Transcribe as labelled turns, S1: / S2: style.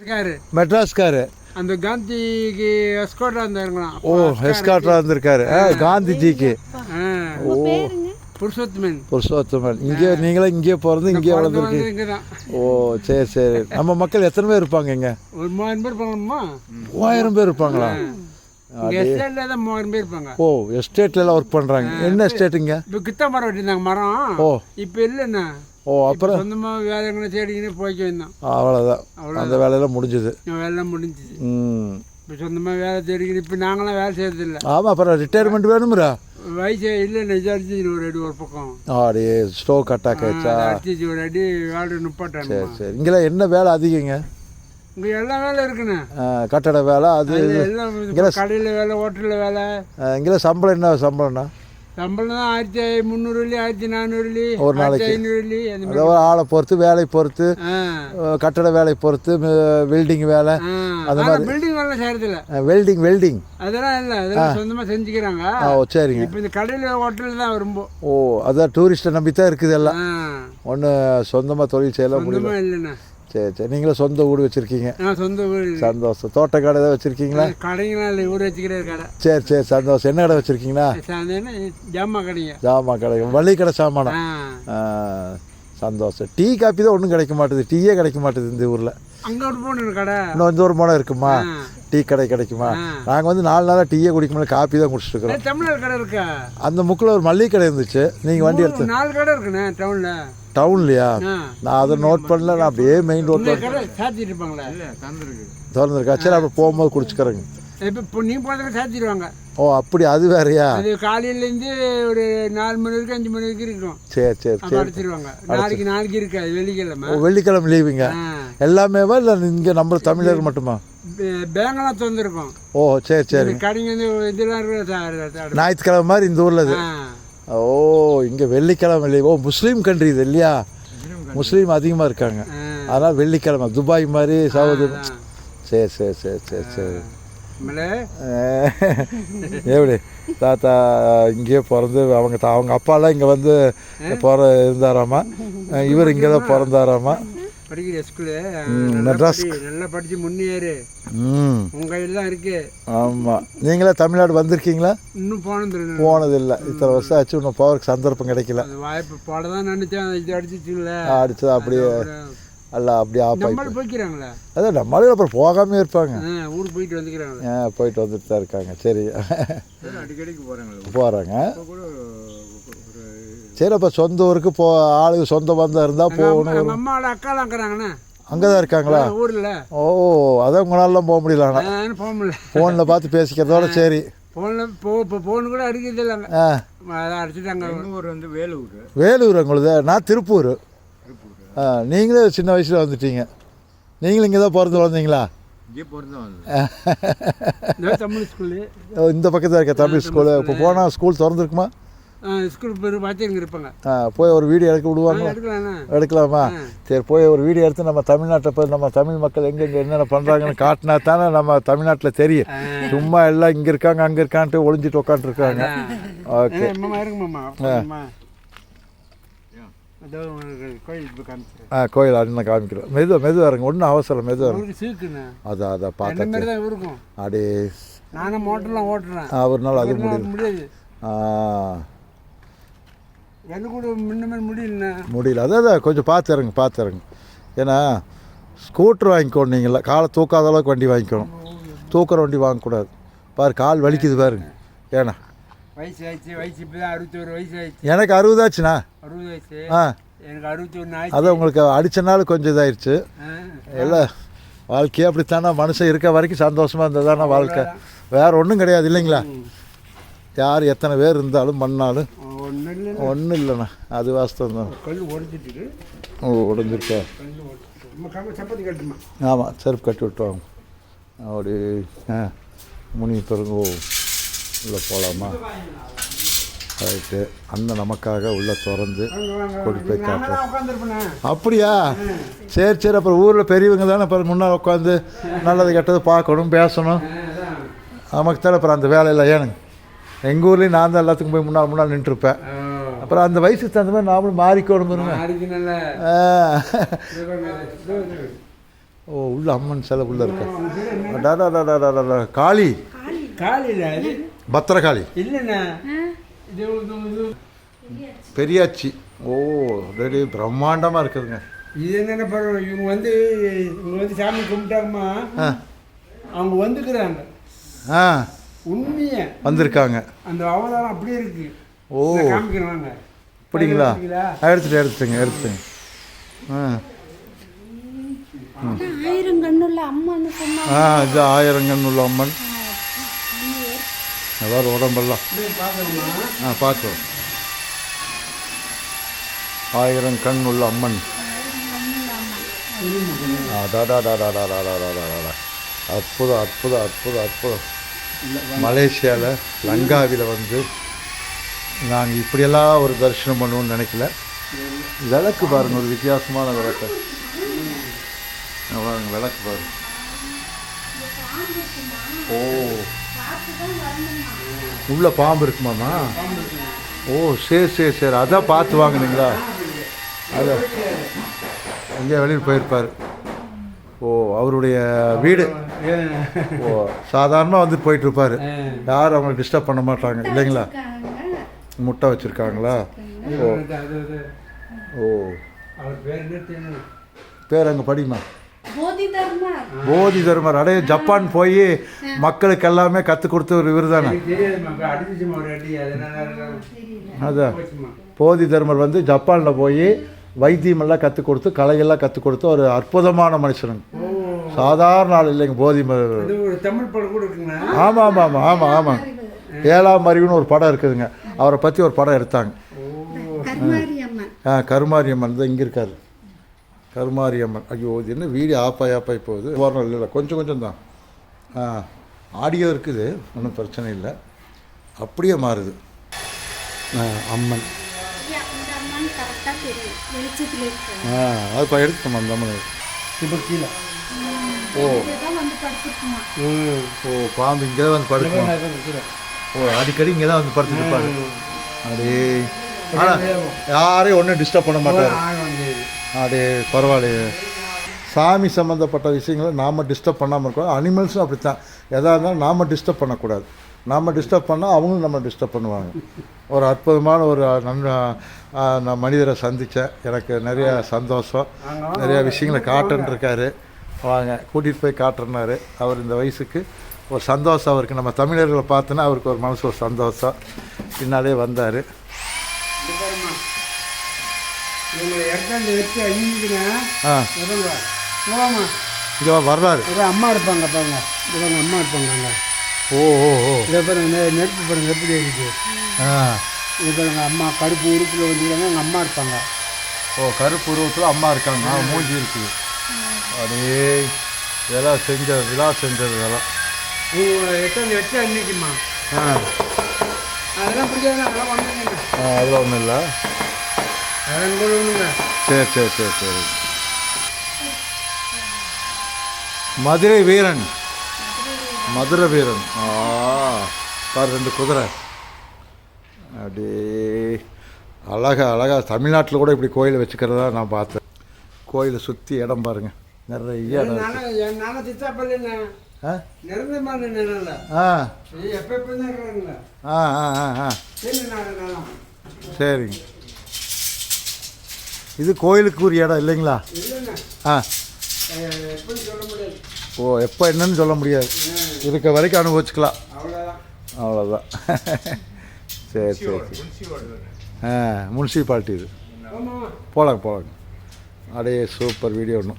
S1: இருக்காரு.
S2: மெட்ராஸ்காரு.
S1: அந்த காந்திக்கு எஸ்கோட்டா இருந்தாருங்களாம்
S2: ஓ எஸ்காட்ரா இருந்திருக்காரு. காந்திஜிக்கு. ஓ.
S1: புருஷோத்தமன்.
S2: புருஷோத்தமன். இங்கே நீங்களும் இங்கே பிறந்து இங்கே வளர்ந்துருக்கீங்க. ஓ சரி சரி. நம்ம மக்கள் எத்தனை பேர் இருப்பாங்க இங்கே?
S1: ஒரு மூவாயிரம் பேர் இருப்பாங்கம்மா
S2: மூவாயிரம் பேர் இருப்பாங்களா? ஓ எஸ்டேட்ல எல்லாம் ஒர்க் பண்ணுறாங்க என்ன எஸ்டேட்டுங்க
S1: இப்போ கித்த மரம் வெட்டியிருந்தாங்க மரம்.
S2: ஓ.
S1: இப்போ இல்லைண்ணா
S2: ஓ அப்புறம்?
S1: சொந்தமாக வேலைங்களை தேடிக்கின்னு போய்க்க வேண்டாம்.
S2: அவ்வளோதான் அந்த வேலையெல்லாம் முடிஞ்சுது.
S1: வேலைலாம் முடிஞ்சிச்சு
S2: ம்.
S1: இப்போ சொந்தமாக வேலை தேடிக்கின்னு இப்போ நாங்களாம் வேலை செய்யறதில்ல
S2: ஆமாம் அப்புறம் ரிட்டையர்மெண்ட் வேணும்ரா?
S1: வயசு இது அடிச்சிச்சு ஒரு அடி ஒரு பக்கம்.
S2: ஆடி ஸ்டோக் அட்டாக் ஆயிடுச்சா?
S1: அடிச்சிச்சு ஒரு அடி வேலை நிப்பாட்டாங்க
S2: சரி சரி. இங்கெல்லாம் என்ன வேலை அதிகங்க?
S1: இங்கே எல்லா வேலை இருக்குண்ணே.
S2: கட்டட வேலை அது.
S1: எல்லாம் கடையில் வேலை ஹோட்டலில் வேலை.
S2: இங்கெல்லாம் சம்பளம் என்ன சம்பளம்னா
S1: சம்பளம் தான் ஆயிரத்தி முந்நூறுலி ஆயிரத்தி நானூறுலி
S2: ஒரு
S1: ஆயிரத்தி ஐநூறுலி அந்த மாதிரி.
S2: அதாவது ஆளை பொறுத்து வேலை பொறுத்து கட்டட வேலை பொறுத்து வெல்டிங் வேலை
S1: ஆனால் பில்டிங் வேலை செய்யறதில்ல.
S2: வெல்டிங் வெல்டிங்
S1: அதெல்லாம் இல்லை அதெல்லாம் சொந்தமாக செஞ்சுக்கிறாங்க.
S2: ஓ சரிங்க.
S1: இப்போ இந்த கடையில் ஹோட்டலில் தான் ரொம்ப
S2: ஓ அதான் டூரிஸ்ட்டை நம்பி தான் இருக்குது எல்லாம். ஒன்று சொந்தமாக தொழில் செய்யலாம் முடியல.
S1: சொந்தமாக இல்லைண்ணா.
S2: சரி சரி. நீங்களும் சொந்த வீடு வச்சுருக்கீங்க.
S1: சொந்த வீடு.
S2: சந்தோஷம். தோட்டக்கடை ஏதாவது வச்சுருக்கீங்களா?
S1: கடைங்களாம் இல்லை ஊர் வச்சுக்கிற கடை.
S2: சரி சரி. சந்தோஷம். என்ன கடை வச்சுருக்கீங்களா?
S1: சாயந்தரம் ஜாமா கடைங்க.
S2: ஜாமான் கடை மளிகை கடை சாமானம் சந்தோஷம். டீ காப்பி தான் ஒன்றும் கிடைக்க மாட்டுது. டீயே கிடைக்க மாட்டுது இந்த ஊரில்.
S1: அங்கே ஒரு போன கடை.
S2: இன்னும் இந்த ஒரு மனம் இருக்குமா. டீ கடை கிடைக்குமா. நாங்கள் வந்து நாலு நாளாக டீயே குடிக்க முடியல காப்பி தான் குடிச்சிட்டு இருக்கிறோம்.
S1: தமிழர் கடை இருக்கா?
S2: அந்த முக்கில் ஒரு மளிகை கடை இருந்துச்சு. நீங்கள் வண்டி எடுத்து
S1: நாலு கடை இருக்குண்ணே டவுனில்.
S2: டவுன்லையா நான் அதை நோட் பண்ணல நான் அப்படியே மெயின்
S1: சாத்திட்டு இருப்பாங்களே? தந்துருக்கு.
S2: திறந்துருக்கா. சரி அப்புறம் போகும்போது குடிச்சுக்கிறேங்க.
S1: இப்போ நீ போகிறதுக்கு சாத்திடுவாங்க
S2: ஓ அப்படி அது வேறயா?
S1: அது காலையிலேருந்து ஒரு நாலு மணி வரைக்கும் அஞ்சு மணி வரைக்கும் இருக்கும்.
S2: சரி சரி
S1: அப்போ
S2: சரி.
S1: அடைச்சிருவாங்க. நாளைக்கு நாளைக்கு இருக்காது வெள்ளிக்கிழமை.
S2: ஓ வெள்ளிக்கிழமை லீவுங்க எல்லாமேவா இல்லை இங்கே நம்ம தமிழர் மட்டுமா?
S1: பேங்கெல்லாம் திறந்துருக்கும்.
S2: ஓ சரி சரி.
S1: இந்த கடைங்க இதெல்லாம்
S2: ஞாயிற்றுக்கிழமை மாதிரி இந்த ஊரில் ஓ இங்கே வெள்ளிக்கிழமை லீவ் ஓ முஸ்லீம் கண்ட்ரி இது இல்லையா? முஸ்லீம் அதிகமாக இருக்காங்க. அதனால் வெள்ளிக்கிழமை துபாய் மாதிரி சவுதி சரி சரி சரி சரி சரி. எப்படி? தாத்தா இங்கேயே பிறந்து அவங்க தா- அவங்க அப்பாலாம் இங்கே வந்து பிற இருந்தாராமா? இவர் இங்கே தான் பிறந்தாராமா?
S1: படிக்கிற ஸ்கூலு
S2: மெட்ராஸ்.
S1: நல்லா படித்து முன்னேறு. உங்கள் கையில் தான் இருக்கு.
S2: ஆமாம் நீங்களே தமிழ்நாடு வந்திருக்கீங்களா?
S1: இன்னும் போனது
S2: போனதில்லை. இத்தனை வருஷம் ஆச்சு இன்னும் போகிறதுக்கு சந்தர்ப்பம் கிடைக்கல.
S1: வாய்ப்பு போட தான் நினச்சேன் இது அடிச்சிச்சுங்கள
S2: அடிச்சது அப்படியே எல்லாம் அப்படியே ஆப்பாய்
S1: போய்க்கிறாங்களே?
S2: அதான் நம்மளும் அப்புறம் போகாமே இருப்பாங்க.
S1: ஊருக்கு போயிட்டு வந்துக்கிறாங்களே?
S2: ஆ போயிட்டு வந்துட்டு தான் இருக்காங்க. சரி.
S1: அடிக்கடிக்கு
S2: போகிறாங்க
S1: கூட
S2: சரி அப்போ சொந்த ஊருக்கு போ ஆளுங்க சொந்த பந்தம் இருந்தால் போகணும்.
S1: அம்மாவோட அக்காலாம் இருக்கிறாங்கண்ணே.
S2: அங்கே தான் இருக்காங்களா
S1: ஊரில்.
S2: ஓ அதான் உங்களாலாம் போக முடியல ஆனால்
S1: நான் போக முடியல.
S2: ஃபோனில் பார்த்து பேசிக்கிறதோட சரி.
S1: ஃபோனில் போ இப்போ ஃபோன் கூட அடிக்கிறது இல்லைங்க.
S2: ஆ.
S1: அதை அடிச்சுட்டாங்க.
S3: ஊர் வந்து வேலூர்.
S2: வேலூர் உங்களுது? நான் திருப்பூர். ஆ நீங்களும் சின்ன வயசில் வந்துட்டீங்க. நீங்களும் இங்கே தான் பிறந்து வந்தீங்களா
S1: இந்த
S2: பக்கத்தில் இருக்க தமிழ் ஸ்கூலு? இப்போ போனால் ஸ்கூல் திறந்துருக்குமா?
S1: ஸ்கூல் பேர் வாத்தியருங்க இருப்பாங்க.
S2: போய் ஒரு வீடியோ எடுக்க விடுவாங்க. எடுக்கலாமா? சரி போய் ஒரு வீடியோ எடுத்து நம்ம தமிழ்நாட்டை போய் நம்ம தமிழ் மக்கள் எங்கெங்கே என்னென்ன பண்ணுறாங்கன்னு காட்டினா தானே நம்ம தமிழ்நாட்டில் தெரியும். சும்மா எல்லாம் இங்கே இருக்காங்க அங்கே இருக்கான்ட்டு ஒளிஞ்சிட்டு உட்காந்துருக்காங்க ஓகே. ஆ. கோயில் அண்ணன் காமிக்கிறோம். மெதுவாக மெதுவாக இருங்க. ஒன்றும் அவசரம் மெதுவாக அதான் அதை
S1: என்ன
S2: பார்த்தா
S1: மாதிரி தான் இருக்கும்
S2: அடே.
S1: நானும் மோட்டர்லாம் ஓட்டுறேன்.
S2: ஒரு நாள் அது
S1: முடியாது.
S2: ஆ
S1: எனக்கு கூட முன்ன மாதிரி முடியலண்ணே.
S2: முடியல. அதான் கொஞ்சம் பார்த்து இறங்க பார்த்து இறங்க. ஏன்னா ஸ்கூட்ரு வாங்கிக்கணும் நீங்கள காலை தூக்காத அளவுக்கு வண்டி வாங்கிக்கணும். தூக்குற வண்டி வாங்கக்கூடாது. பாரு கால் வலிக்குது பாருங்க. ஏன்னா
S1: வயசு ஆயிடுச்சு வயசு இப்போ தான் அறுபத்தோரு வயசு ஆயிடுச்சு
S2: எனக்கு அறுபதாச்சுண்ணா.
S1: அறுபது வயசு
S2: ஆ.
S1: எனக்கு அறுபத்தி ஒன்று ஆயிடுச்சு
S2: அதான் உங்களுக்கு அடித்த நாள் கொஞ்சம் இதாயிருச்சு. எல்லாம் வாழ்க்கையே அப்படித்தானே மனுஷன் இருக்க வரைக்கும் சந்தோஷமாக இருந்தது தானே வாழ்க்கை. வேறு ஒன்றும் கிடையாது இல்லைங்களா? யார் எத்தனை பேர் இருந்தாலும் பண்ணாலும்
S1: ஒன்றும் இல்லை
S2: ஒன்றும் இல்லைண்ணா அது வாஸ்தவம் தான்
S1: கல் உடச்சிட்டு.
S2: ஓ உடஞ்சிருக்கா
S1: சப்பாத்தி கட்டுமா?
S2: ஆமாம் செருப்பு கட்டி விட்டுருவாங்க அப்படி ஆ முனி ஓ உள்ளே போகலாமா ரைட்டு. அண்ணன் நமக்காக உள்ளே திறந்து கொண்டு போய்
S1: உட்காந்துருப்பேண்ணே
S2: அப்படியா? சரி சரி. அப்புறம் ஊரில் பெரியவங்க தானே அப்புறம் முன்னால் உட்காந்து நல்லது கெட்டது பார்க்கணும் பேசணும். நமக்கு தானே அப்புறம் அந்த வேலையில் ஏனுங்க? எங்கள் ஊர்லேயும் நான் தான் எல்லாத்துக்கும் போய் முன்னால் முன்னால் நின்றுருப்பேன். அப்புறம் அந்த வயசுக்கு தகுந்த மாதிரி நாமளும் மாறிக்கணும். ஓ உள்ள அம்மன் சிலை உள்ள இருக்கா. அடா, அடா, அடா, அடா, அடா. காளி. பத்திரகாளி. பெரியாச்சி. ஓ ரெடி பிரம்மாண்டமாக இருக்குதுங்க.
S1: இது என்னென்ன பரவாயில்ல இவங்க வந்து இவங்க வந்து சாமி கும்பிட்டாங்கம்மா.
S2: ஆ.
S1: அவங்க வந்துக்கிறாங்க.
S2: ஆ.
S1: உண்மையை
S2: வந்திருக்காங்க.
S1: அந்த அவதாரம் அப்படியே இருக்கு.
S2: ஓ.
S1: காமிக்கிறாங்க
S2: அப்படிங்களா? எடுத்துட்டு எடுத்துங்க எடுத்துங்க ஆ.
S4: ஆயிரம் கண்ணுள்ள அம்மன்
S2: ஆ இது ஆயிரம் கண்ணுள்ள அம்மன். அதாவது உடம்பெல்லாம். ஆ பார்க்குறோம் ஆயிரம் கண் உள்ள அம்மன் அற்புதம் அற்புதம் அற்புதம் அற்புதம். மலேசியாவில் லங்காவில் வந்து நாங்கள் இப்படியெல்லாம் ஒரு தரிசனம் பண்ணுவோம்னு நினைக்கல. விளக்கு பாருங்கள் ஒரு வித்தியாசமான விளக்கு. இங்க பாருங்க விளக்கு பாருங்க. ஓ. உள்ள பாம்பு இருக்குமாம்மா ஓ சரி சரி சரி. அதான் பார்த்து வாங்குனீங்களா? அதான். எங்கேயா வெளியில் போயிருப்பார். ஓ அவருடைய வீடு. ஓ சாதாரணமாக வந்து போயிட்டு இருப்பாரு யாரும் அவங்களை டிஸ்டர்ப் பண்ண மாட்டாங்க இல்லைங்களா? முட்டை வச்சுருக்காங்களா? ஓ. ஓ.
S1: அவர் பேர் என்ன தெரியும்?
S2: பேர் அங்கே படிமா?
S4: போதி தர்மர்
S2: அடைய ஜப்பான் போய் மக்களுக்கு எல்லாமே கற்றுக் கொடுத்த ஒரு இவர் தானே? அதான். போதி தர்மர் வந்து ஜப்பானில் போய் வைத்தியமெல்லாம் கற்றுக் கொடுத்து கலையெல்லாம் கற்றுக் கொடுத்து ஒரு அற்புதமான மனுஷனுங்க. சாதாரண ஆள் இல்லைங்க போதி ஆமாம் ஆமாம் ஆமாம் ஆமாம் ஆமாம் ஏழாம் அறிவுன்னு ஒரு படம் இருக்குதுங்க. அவரை பற்றி ஒரு படம் எடுத்தாங்க.
S4: கர்மாரி அம்மன்.
S2: ஆ கருமாரியம்மன் தான் இங்கே இருக்காரு. கருமாரியம்மன் ஐயோ இது என்ன வீடியோ ஆப்பாய் ஆப்பாய் போகுது. வரணும் இல்லை இல்லை கொஞ்சம் கொஞ்சம் தான். ஆ ஆடியோ இருக்குது ஒன்றும் பிரச்சனை இல்லை. அப்படியே மாறுது. ஆ அம்மன்
S4: ஐயா, இந்த அம்மன் கரெக்டாக தெரியும் வெளிச்சத்தில் இருக்கு
S2: ஆ அது இப்போ எடுத்துக்கோமா அந்த அம்மன்.
S1: இப்போ கீழே.
S2: ஓ. ஓ பாம்பு இங்கே தான் வந்து படுக்கும்?
S1: கீழே?
S2: ஓ அடிக்கடி இங்கே தான் வந்து படுத்துட்டு இருப்பாரு அடே. ஆனால் யாரையும் ஒன்றும் டிஸ்டர்ப் பண்ண மாட்டார். அடே பரவாயில்லையே. சாமி சம்மந்தப்பட்ட விஷயங்களை நாம் டிஸ்டர்ப் பண்ணாமல் இருக்கோம் அனிமல்ஸும் அப்படித்தான். எதாக இருந்தாலும் நாம் டிஸ்டர்ப் பண்ணக்கூடாது. நாம் டிஸ்டர்ப் பண்ணால் அவங்களும் நம்ம டிஸ்டர்ப் பண்ணுவாங்க. ஒரு அற்புதமான ஒரு நன் நான் மனிதரை சந்தித்தேன் எனக்கு நிறைய சந்தோஷம். நிறைய விஷயங்களை காட்டுன்னு இருக்காரு வாங்க கூட்டிகிட்டு போய் காட்டுறனாரு அவர் இந்த வயசுக்கு ஒரு சந்தோஷம் அவருக்கு. நம்ம தமிழர்களை பார்த்தோன்னா அவருக்கு ஒரு மனசு ஒரு சந்தோஷம். பின்னாலே வந்தார். இங்கே வர்றாரு.
S1: அம்மா இருப்பாங்க பாருங்க. இவங்க அம்மா இருப்பாங்க
S2: ஓ ஓ ஓ.
S1: இதை பாருங்க நெருப்பு பாருங்க எப்படி இருக்குது
S2: ஆ.
S1: இது பாருங்க அம்மா கருப்பு உறுப்பில் வந்துருக்காங்க எங்கள் அம்மா இருப்பாங்க.
S2: ஓ கருப்பு உருவத்தில் அம்மா இருக்காங்க. மூஞ்சி இருக்குது அடே இதெல்லாம் செஞ்ச விழா செஞ்சது இதெல்லாம்
S1: எட்டாந்து வச்சு அன்னைக்குமா
S2: ஆ.
S1: அதெல்லாம் பிடிக்காது அதெல்லாம்
S2: ஆ, அதெல்லாம் ஒன்றும் இல்லை.
S1: அதெல்லாம் கூட ஒன்றுங்க
S2: சரி சரி சரி சரி. மதுரை வீரன். மதுர வீரன். ஆ. பார் ரெண்டு குதிரை. அப்படி அழகாக அழகாக தமிழ்நாட்டில் கூட இப்படி கோயிலை வச்சுக்கிறதா நான் பார்த்தேன். கோயிலை சுற்றி இடம் பாருங்க. நிறைய ஆ? ஆ. ஆ சரிங்க. இது கோயிலுக்கு உரிய இடம் இல்லைங்களா? ஆ. ஓ எப்போ என்னன்னு சொல்ல முடியாது. இருக்க வரைக்கும் அனுபவிச்சுக்கலாம்.
S1: அவ்வளோதான்
S2: சரி சரி ஆ முனிசிபாலிட்டி இது. போகலாங்க போகலாங்க அடே சூப்பர் வீடியோ ஒன்று